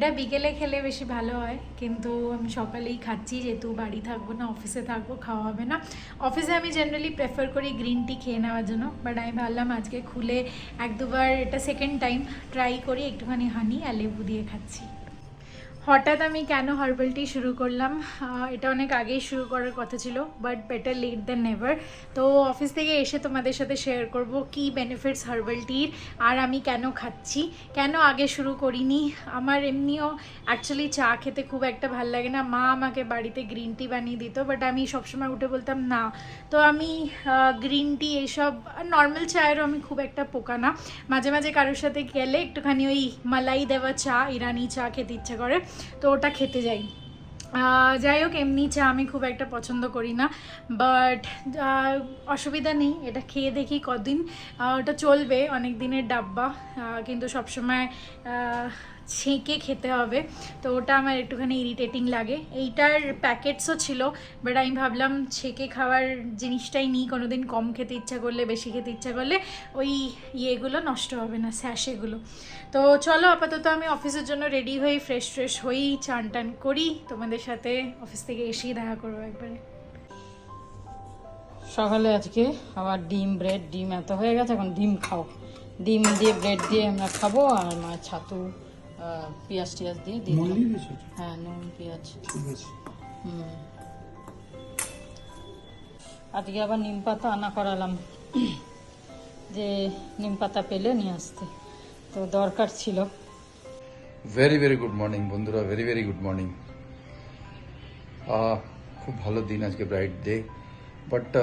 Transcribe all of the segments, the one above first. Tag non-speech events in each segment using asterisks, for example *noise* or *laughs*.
এটা বিকেলে খেলে বেশি ভালো হয়, কিন্তু আমি সকালেই খাচ্ছি, যেহেতু বাড়ি থাকব না, অফিসে থাকব, খাওয়া হবে না। অফিসে আমি জেনারেলি প্রেফার করি গ্রিন টি খেয়ে নেওয়ার জন্য বাট আমি ভাবলাম আজকে খুলে এক দুবার এটা সেকেন্ড টাইম ট্রাই করি, একটুখানি হানি আর লেবু দিয়ে খাচ্ছি। হঠাৎ আমি কেন হার্বাল টি শুরু করলাম? এটা অনেক আগেই শুরু করার কথা ছিল but better late than never তো অফিস থেকে এসে তোমাদের সাথে শেয়ার করব কি বেনিফিটস হার্বাল টির আর আমি কেন খাচ্ছি? কেন আগে শুরু করিনি? আমার এমনিও অ্যাকচুয়ালি চা খেতে খুব একটা ভালো লাগে না। মা আমাকে বাড়িতে গ্রিন টি বানিয়ে দিত বাট আমি সবসময় উঠে বলতাম, না। তো আমি গ্রিন টি এইসব নর্মাল চায়েরও আমি খুব একটা পোকা না। মাঝে মাঝে কারোর সাথে গেলে একটুখানি ওই মালাই দেওয়া চা, ইরানি চা খেতে ইচ্ছে করে। তো ওটা খেতে যাই। যাই হোক, এমনি চা আমি খুব একটা পছন্দ করি না বাট অসুবিধা নেই, এটা খেয়ে দেখি কদিন। ওটা চলবে, অনেক দিনের ডাব্বা কিন্তু সবসময় ছেঁকে খেতে হবে। তো ওটা আমার একটুখানি ইরিটেটিং লাগে। এইটার প্যাকেটসও ছিল বাট আমি ভাবলাম ছেঁকে খাওয়ার জিনিসটাই নিই, কোনোদিন কম খেতে ইচ্ছা করলে, বেশি খেতে ইচ্ছা করলে, ওই ইয়েগুলো নষ্ট হবে না, স্যাশেগুলো। তো চলো, আপাতত আমি অফিসের জন্য রেডি হই ফ্রেশ ফ্রেশ হই চান টান করি। তোমাদের সাথে অফিস থেকে এসেই দেখা করব একবারে। সকালে আজকে আবার ডিম ব্রেড ডিম এত হয়ে গেছে, এখন ডিম খাও। ডিম দিয়ে ব্রেড দিয়ে আমরা খাব, আর মা ছাতু পেঁয়াজ টিয়াজ দিয়ে দিয়ে হ্যাঁ নুন পেঁয়াজ। ঠিক আছে। হুম। আজকে আবার নিম পাতা আনা করালাম। যে নিম পাতা পেলে নিয়ে আসতে। তো দরকার ছিল। ভেরি ভেরি গুড মর্নিং বন্ধুরা। ভেরি ভেরি গুড মর্নিং খুব ভালো দিন আজকে ব্রাইট ডে বাট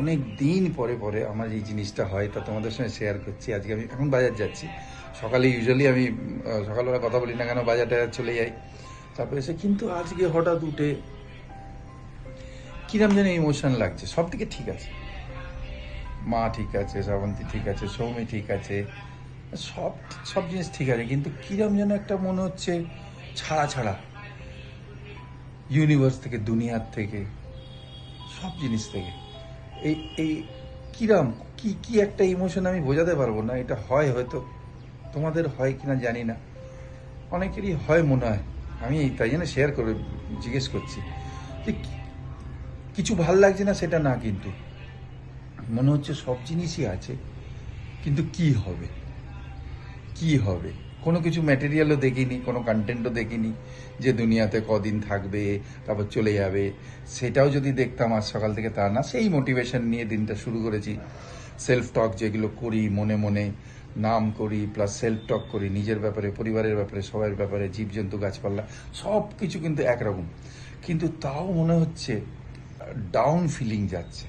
অনেক দিন পরে পরে আমার এই জিনিসটা হয়, তা তোমাদের সঙ্গে শেয়ার করছি। আজকে আমি এখন বাজার যাচ্ছি। সকালে ইউজুয়ালি আমি সকালবেলা কথা বলি না কেন বাজার টাজার চলে যাই। তারপরে এসে কিন্তু আজকে হঠাৎ উঠে কিরম যেন ইমোশন লাগছে। সব দিকে ঠিক আছে। মা ঠিক আছে, শ্রাবন্তী ঠিক আছে, সৌমি ঠিক আছে, সব সব জিনিস ঠিক আছে, কিন্তু কিরম যেন একটা মনে হচ্ছে ছাড়া ছাড়া। ইউনিভার্স থেকে, দুনিয়ার থেকে, সব জিনিস থেকে। এই এই কিরম, কি কি একটা ইমোশন আমি বোঝাতে পারব না, এটা হয় হয়তো, তোমাদের হয় কিনা জানি না। অনেকেরই হয় মনে হয়, আমি তাই জন্য শেয়ার করে জিজ্ঞেস করছি, যে কিছু ভালো লাগছে না সেটা না কিন্তু, মনে হচ্ছে সব জিনিসই আছে, কিন্তু কি হবে কি হবে? কোনো কিছু ম্যাটেরিয়ালও দেখিনি, কোনো কন্টেন্টও দেখিনি, যে দুনিয়াতে কদিন থাকবে, তারপর চলে যাবে। সেটাও যদি দেখতাম আজ সকাল থেকে তা না, সেই মোটিভেশন নিয়ে দিনটা শুরু করেছি। সেলফ টক যেগুলো করি, মনে মনে নাম করি প্লাস সেলফ টক করি, নিজের ব্যাপারে, পরিবারের ব্যাপারে সবার ব্যাপারে, জীবজন্তু, গাছপালা সব কিছু কিন্তু একরকম। কিন্তু তাও মনে হচ্ছে ডাউন ফিলিং যাচ্ছে।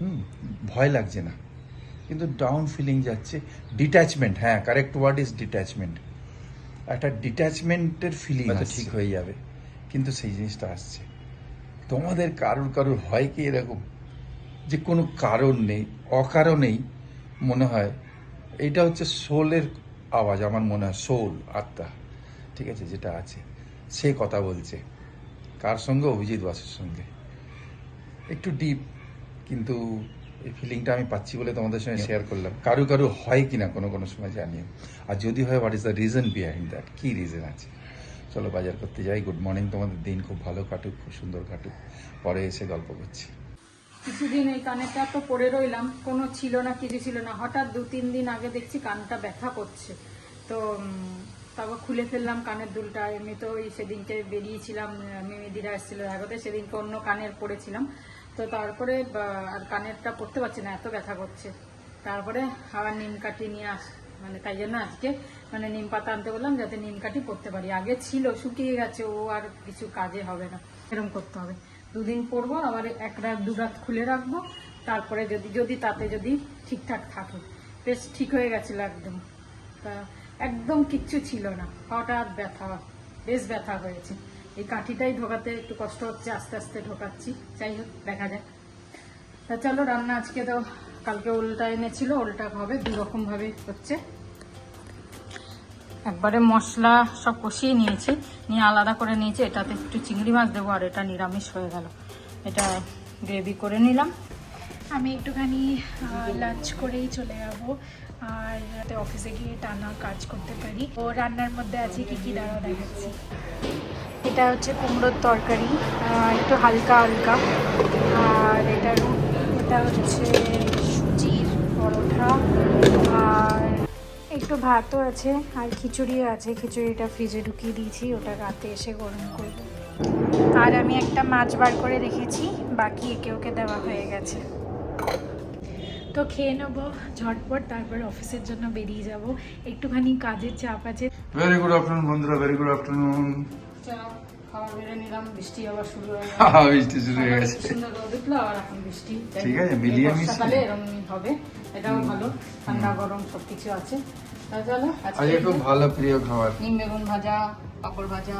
হুম, ভয় লাগছে না। কিন্তু ডাউন ফিলিং যাচ্ছে ডিট্যাচমেন্ট হ্যাঁ কারেক্ট ওয়ার্ড ইজ ডিট্যাচমেন্ট একটা ডিট্যাচমেন্টের ফিলিং হয়তো ঠিক হয়ে যাবে। কিন্তু সেই জিনিসটা আসছে। তোমাদের কারুর কারুর হয় কি এরকম? যে কোনো কারণ নেই অকারণেই মনে হয় এটা হচ্ছে সোলের আওয়াজ আমার মনে হয় সোল আত্মা ঠিক আছে যেটা আছে। সে কথা বলছে। কার সঙ্গে? অভিজিৎ বাসের সঙ্গে। একটু ডিপ কিন্তু এই ফিলিংটা আমি পাচ্ছি বলে তোমাদের সঙ্গে শেয়ার করলাম। কারু কারু হয় কিনা কোনো কোনো সময় জানিও আর যদি হয় what is the reason behind that key reason আছে? চলো বাজার করতে যাই। গুড মর্নিং তোমাদের দিন খুব ভালো কাটুক খুব সুন্দর কাটুক। পরে এসে গল্প করছি। কিছুদিন এই কানেরটা তো পরে রইলাম। কোনো ছিল না কিছু ছিল না। হঠাৎ দু তিন দিন আগে দেখছি কানটা ব্যথা করছে। তো তারপর খুলে ফেললাম কানের দুলটা। এমনি তো ওই সেদিনকে বেরিয়েছিলাম মেমেদিরা এসেছিল এগোতে সেদিনকে অন্য কানের পরেছিলাম তো তারপরে আর কানেরটা পড়তে পারছি না, এত ব্যথা করছে। তারপরে আবার নিম কাঠি নিয়ে আস মানে তাই জন্য আজকে মানে নিম পাতা আনতে বললাম যাতে নিম কাঠি পড়তে পারি। আগে ছিল, শুকিয়ে গেছে, ও আর কিছু কাজে হবে না। এরকম করতে হবে। দুদিন পরবো, আবার এক রাত, দু রাত খুলে রাখব। তারপরে যদি যদি তাতে যদি ঠিকঠাক থাকে। বেশ ঠিক হয়ে গেছিল একদম। তা একদম কিচ্ছু ছিল না। হঠাৎ ব্যথা, বেশ ব্যথা হয়েছে। এই কাঠিটাই ঢোকাতে একটু কষ্ট হচ্ছে, আস্তে আস্তে ঢোকাচ্ছি। যাই হোক, দেখা যাক। তা চলো, রান্না আজকে তো কালকে ওলটা এনেছিল ওলটা হবে দু রকম ভাবে হচ্ছে। একবারে মশলা সব কষিয়ে নিয়েছি, নিয়ে আলাদা করে নিয়েছি, এটাতে একটু চিংড়ি মাছ দেবো, আর এটা নিরামিষ হয়ে গেল। এটা গ্রেভি করে নিলাম। আমি একটুখানি লাঞ্চ করেই চলে যাব, আর অফিসে গিয়ে টানা কাজ করতে পারি। ও রান্নার মধ্যে আছে কি কি দাঁড়াও দেখাচ্ছি। এটা হচ্ছে কুমড়োর তরকারি একটু হালকা হালকা। আর এটা এটা হচ্ছে সুজির পরোটা আর একটু ভাতও আছে, আর খিচুড়িও আছে। খিচুড়িটা ফ্রিজে ঢুকিয়ে দিয়েছি, ওটা রাতে এসে গরম করব। আর আমি একটা মাছ বার করে রেখেছি, বাকি একে ওকে দেওয়া হয়ে গেছে। তো খেয়ে নেব ঝটপট, তারপর অফিসের জন্য বেরিয়ে যাব। একটুখানি কাজের চাপ আছে। ভেরি গুড আফটারনুন বন্ধুরা ভেরি গুড আফটারনুন চা খাওয়া বেড়ে নিলাম বৃষ্টি আবার শুরু হয়ে গেল। বৃষ্টি শুরু হয়ে গেছে। সুন্দর রোদ উঠল আর এখন বৃষ্টি। ঠিক আছে, মিলিয়ে মিশিয়ে। বর্ষাকালে এরম হবে এটাও ভালো ঠান্ডা গরম আছে। আজকে খুব ভালো প্রিয় খাবার। নিম বেগুন ভাজা পাপড় ভাজা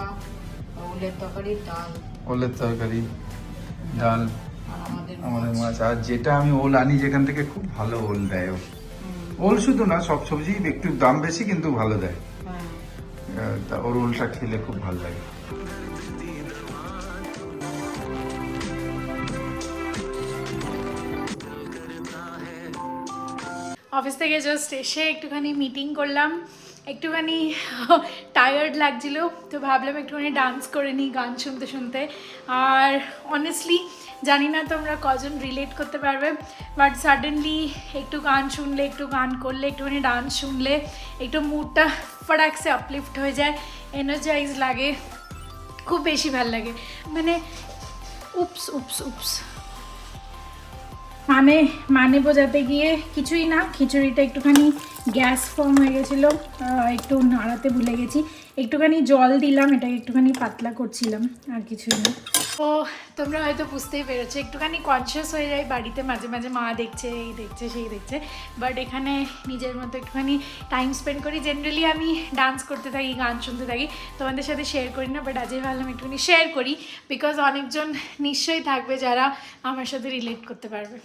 উলের তরকারি ডাল। ওলের তরকারি ডাল। আমাদের মাছ। আর যেটা আমি ওল আনি যেখান থেকে খুব ভালো ওল দেয়। ওল শুধু না সব সবজি একটু দাম বেশি কিন্তু ভালো দেয়। হ্যাঁ। তা ওর ওলটা খেলে খুব ভালো লাগে। অফিস থেকে জাস্ট এসে একটুখানি মিটিং করলাম। একটুখানি *laughs* টায়ার্ড লাগছিল, তো ভাবলাম একটুখানি ডান্স করে নিই গান শুনতে শুনতে। আর অনেস্টলি জানি না তোমরা কজন রিলেট করতে পারবে বাট সাডেনলি একটু গান শুনলে, একটু গান করলে, একটুখানি ডান্স শুনলে, একটু মুডটা ফটাকসে আপলিফ্ট হয়ে যায় এনার্জাইজ লাগে, খুব বেশি ভালো লাগে। মানে উপস উপস উপস মানে মানে বোঝাতে গিয়ে কিছুই না, খিচুড়িটা একটুখানি গ্যাস ফর্ম হয়ে গেছিল একটু নাড়াতে ভুলে গেছি। একটুখানি জল দিলাম, এটাকে একটুখানি পাতলা করছিলাম, আর কিছুই না। ও, তোমরা হয়তো বুঝতেই পেরেছ, একটুখানি কনসিয়াস হয়ে যায় বাড়িতে মাঝে মাঝে মা দেখছে, এই দেখছে, সেই দেখছে। বাট এখানে নিজের মতো একটুখানি টাইম স্পেন্ড করি। জেনারেলি আমি ডান্স করতে থাকি, গান শুনতে থাকি, তোমাদের সাথে শেয়ার করি না বাট আজই ভাবলাম একটুখানি শেয়ার করি বিকজ অনেকজন নিশ্চয়ই থাকবে যারা আমার সাথে রিলেট করতে পারবে।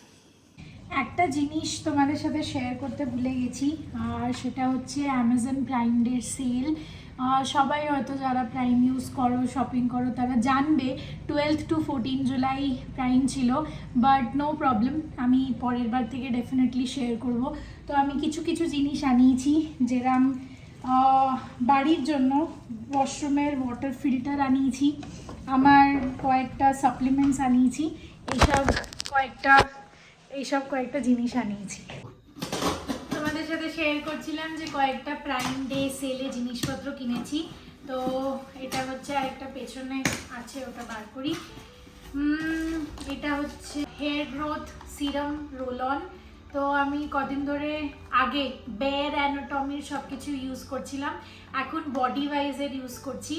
একটা জিনিস তোমাদের সাথে শেয়ার করতে ভুলে গেছি, আর সেটা হচ্ছে অ্যামাজন প্রাইম ডে সেল সবাই হয়তো যারা প্রাইম ইউজ করো শপিং করো, তারা জানবে twelfth to fourteen July prime ছিল বাট নো প্রবলেম আমি পরের বার থেকে ডেফিনেটলি শেয়ার করব। তো আমি কিছু কিছু জিনিস আনিয়েছি, যেরম বাড়ির জন্য ওয়াশরুমের ওয়াটার ফিল্টার আনিয়েছি, আমার কয়েকটা সাপ্লিমেন্টস আনিয়েছি এইসব কয়েকটা এইসব কয়েকটা জিনিস আনিয়েছি। তোমাদের সাথে শেয়ার করছিলাম যে কয়েকটা প্রাইম ডে সেলে জিনিসপত্র কিনেছি। তো এটা হচ্ছে আরেকটা পেছনে আছে, ওটা বার করি। এটা হচ্ছে hair growth serum roll on তো আমি কদিন ধরে আগে বেয়ার অ্যানোটমির সব কিছু ইউজ করছিলাম। এখন বডি ওয়াইজের ইউজ করছি।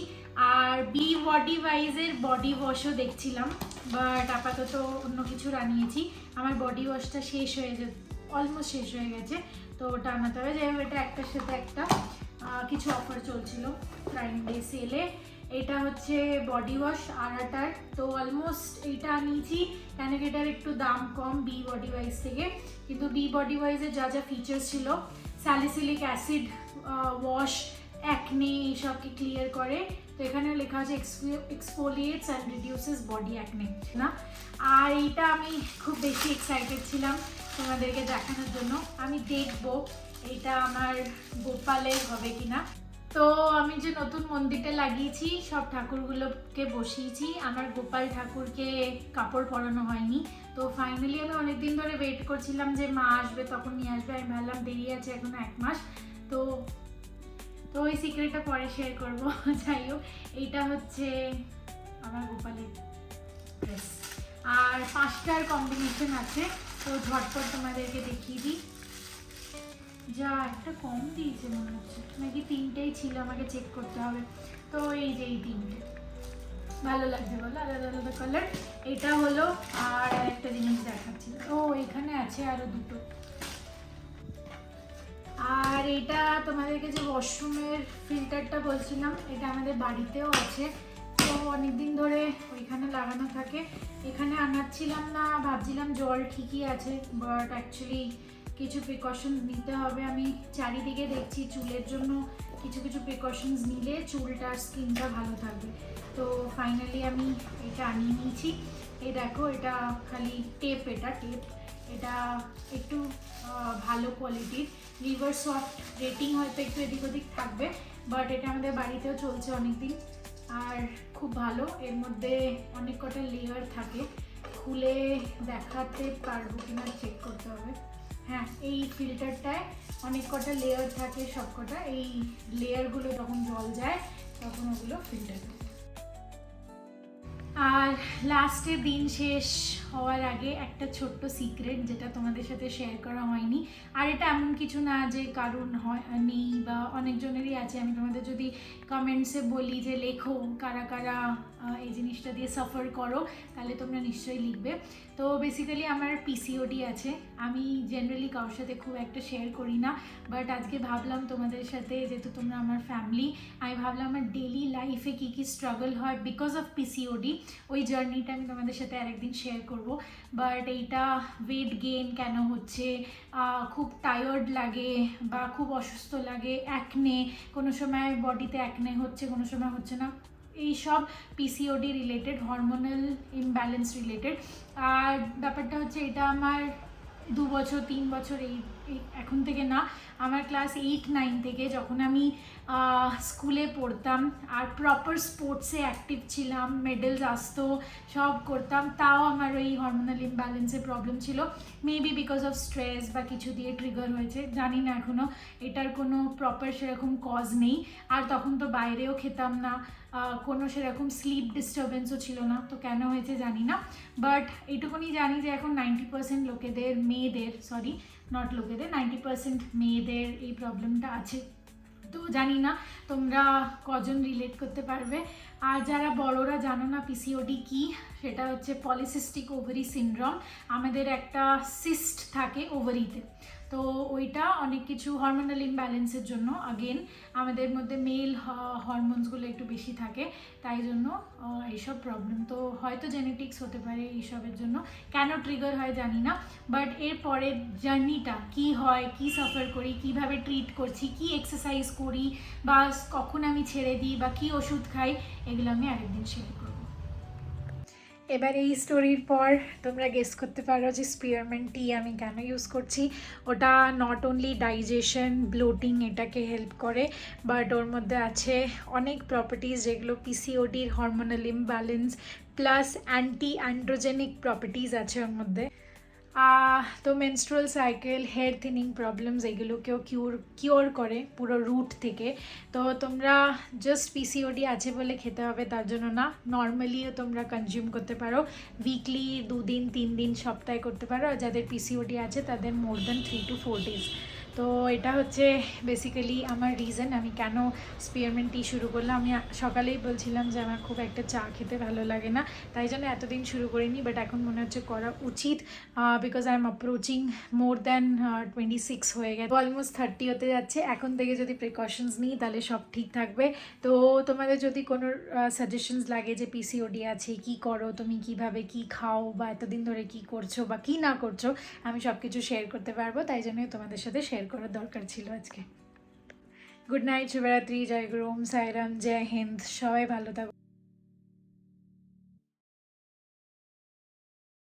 আর বি বডি ওয়াইজের বডি ওয়াশও দেখছিলাম বাট আপাতত অন্য কিছু আনিয়েছি আমার বডি ওয়াশটা শেষ হয়ে যে অলমোস্ট শেষ হয়ে গেছে। তো ওটা আনাতে হবে হোক এটা একটার সাথে একটা কিছু অফার চলছিল প্রাইম ডে সেলে এটা হচ্ছে বডি ওয়াশ আড়াটার তো অলমোস্ট এইটা আনিয়েছি কেন এটার একটু দাম কম বি বডি ওয়াইজ থেকে। কিন্তু বি বডি ওয়াইজের যা যা ফিচার্স ছিল স্যালিসিলিক অ্যাসিড ওয়াশ অ্যাকনে এইসবকে ক্লিয়ার করে। তো এখানে লেখা আছে exfoliates and reduces body acne না? আর এইটা আমি খুব বেশি এক্সাইটেড ছিলাম তোমাদেরকে দেখানোর জন্য। আমি দেখব এটা আমার গোপালের হবে কিনা। তো আমি যে নতুন মন্দিরটা লাগিয়েছি, সব ঠাকুরগুলোকে বসিয়েছি। আমার গোপাল ঠাকুরকে কাপড় পরানো হয়নি। তো ফাইনালি আমি অনেকদিন ধরে ওয়েট করছিলাম যে মা আসবে, তখন নিয়ে আসবে। আমি ভাবলাম দেরি আছে এখনও এক মাস। তো তো ওই সিক্রেটটা পরে শেয়ার করব। *laughs* যাই হোক, এইটা হচ্ছে আমার গোপালের ড্রেস আর পাঁচটার কম্বিনেশন আছে, তো ঝটপট তোমাদেরকে দেখিয়ে দিই। যা একটা কম দিয়েছে মনে হচ্ছে। নাকি তিনটেই ছিল, আমাকে চেক করতে হবে। তো এই যে এই তিনটে। ভালো লাগছে বলো, আলাদা আলাদা কালার এটা হলো আর একটা জিনিস দেখাচ্ছি। ও, এখানে আছে আরও দুটো। আর এটা তোমাদেরকে যে ওয়াশরুমের ফিল্টারটা বলছিলাম, এটা আমাদের বাড়িতেও আছে। তো অনেকদিন ধরে ওইখানে লাগানো থাকে। এখানে আনাচ্ছিলাম না, ভাবছিলাম জল ঠিকই আছে বাট অ্যাকচুয়ালি কিছু প্রিকশনস নিতে হবে। আমি চারিদিকে দেখছি চুলের জন্য কিছু কিছু প্রিকশনস নিলে চুলটার স্কিনটা ভালো থাকবে। তো ফাইনালি আমি এটা আনিয়ে নিয়েছি। এই দেখো, এটা খালি টেপ এটা টেপ এটা একটু ভালো কোয়ালিটির লিভার সফট রেটিং হয়তো একটু এদিক ওদিক থাকবে বাট এটা আমাদের বাড়িতেও চলছে অনেকদিন। আর খুব ভালো, এর মধ্যে অনেক কটা লেয়ার থাকে। খুলে দেখাতে পারব কিনা চেক করতে হবে। হ্যাঁ এই ফিল্টারটায় অনেক কটা লেয়ার থাকে সব কটা এই লেয়ারগুলো যখন জল যায়, তখন ওগুলো ফিল্টার আর লাস্টে দিন শেষ হওয়ার আগে একটা ছোট্ট সিক্রেট যেটা তোমাদের সাথে শেয়ার করা হয়নি। আর এটা এমন কিছু না যে কারণ হয়, নেই বা অনেকজনেরই আছে। আমি তোমাদের যদি কমেন্টসে বলি যে লেখো, কারা কারা এই জিনিসটা দিয়ে সাফার করো, তাহলে তোমরা নিশ্চয়ই লিখবে। তো বেসিক্যালি আমার পিসিওডি আছে। আমি জেনারেলি কারোর সাথে খুব একটা শেয়ার করি না। বাট আজকে ভাবলাম তোমাদের সাথে, যেহেতু তোমরা আমার ফ্যামিলি আমি ভাবলাম আমার ডেলি লাইফে কী কী স্ট্রাগল হয় বিকজ অফ পিসিওডি ওই জার্নিটা আমি তোমাদের সাথে আরেকদিন শেয়ার করব। বাট এইটা ওয়েট গেইন কেন হচ্ছে? খুব টায়ার্ড লাগে বা খুব অসুস্থ লাগে অ্যাকনে কোনো সময় বডিতে অ্যাকনে হচ্ছে, কোনো সময় হচ্ছে না। এই সব PCOD related hormonal imbalance related আর ব্যাপারটা হচ্ছে এটা আমার দু বছর, তিন বছর এই এই- এখন থেকে না, আমার ক্লাস এইট নাইন থেকে যখন আমি স্কুলে পড়তাম আর প্রপার স্পোর্টসে অ্যাক্টিভ ছিলাম মেডেলস আসতো, সব করতাম, তাও আমার ওই হরমোনাল ইমব্যালেন্সের প্রবলেম ছিল। মেবি বিকজ অফ স্ট্রেস বা কিছু দিয়ে ট্রিগার হয়েছে, জানি না এখনও এটার কোনো প্রপার সেরকম কজ নেই। আর তখন তো বাইরেও খেতাম না কোনো সেরকম স্লিপ ডিস্টারবেন্সও ছিল না, তো কেন হয়েছে জানি না। বাট এইটুকুনি জানি যে এখন নাইনটি পার্সেন্ট লোকেদের, মেয়েদের সরি নট লোকেদের নাইনটি পার্সেন্ট মেয়েদের এই প্রবলেমটা আছে। তো জানি না তোমরা কজন রিলেট করতে পারবে। আর যারা বড়রা জানো না পিসিওডি কি, সেটা হচ্ছে পলিসিস্টিক ওভারি সিনড্রোম আমাদের একটা সিস্ট থাকে ওভারিতে তো ওইটা অনেক কিছু হরমোনাল ইমব্যালেন্সের জন্য আগেন আমাদের মধ্যে মেল হরমোনসগুলো একটু বেশি থাকে। তাই জন্য এইসব প্রবলেম তো হয়তো জেনেটিক্স হতে পারে এইসবের জন্য। কেন ট্রিগার হয় জানি না। বাট এর পরের জার্নিটা কি হয়, কি সাফার করি, কীভাবে ট্রিট করছি, কি এক্সারসাইজ করি, বা কখন আমি ছেড়ে দিই, বা কি ওষুধ খাই এগুলো আমি আরেকদিন শেয়ার করব। এবার এই স্টোরির পর তোমরা গেস করতে পারো যে স্পিয়ারমেন্ট টি আমি কেন ইউজ করছি। ওটা নট অনলি ডাইজেশন ব্লোটিং এটাকে হেল্প করে বাট ওর মধ্যে আছে অনেক প্রপার্টিজ যেগুলো পিসিওডির hormonal imbalance plus anti androgenic properties আছে ওর মধ্যে। তো menstrual cycle hair thinning problems এগুলোকেও cure cure করে পুরো রুট থেকে। তো তোমরা জাস্ট পিসিওডি আছে বলে খেতে হবে, তার জন্য না নর্মালিও তোমরা কনজিউম করতে পারো। উইকলি দুদিন তিন দিন সপ্তাহে করতে পারো। আর যাদের পিসিওডি আছে, তাদের more than three to four days তো এটা হচ্ছে বেসিক্যালি আমার রিজন আমি কেন স্পিয়ারমেন্ট টি শুরু করলাম। আমি সকালেই বলছিলাম যে আমার খুব একটা চা খেতে ভালো লাগে না, তাই জন্য এতদিন শুরু করিনি বাট এখন মনে হচ্ছে করা উচিত because I am approaching more than twenty six হয়ে গেছে। অলমোস্ট থার্টি হতে যাচ্ছে। এখন থেকে যদি প্রিকশনস নিই, তাহলে সব ঠিক থাকবে। তো তোমাদের যদি কোনো সাজেশনস লাগে যে পিসিওডি আছে, কি করো, তুমি কীভাবে কি খাও, বা এতদিন ধরে কি করছ, বা কি না করছ, আমি সব কিছু শেয়ার করতে পারব, তাই জন্যই তোমাদের সাথে শেয়ার করার দরকার ছিল আজকে। গুড নাইট শুভরাত্রি, জয় গুরু, ওম সাইরাম, জয় হিন্দ, সবাই ভালো থাকো।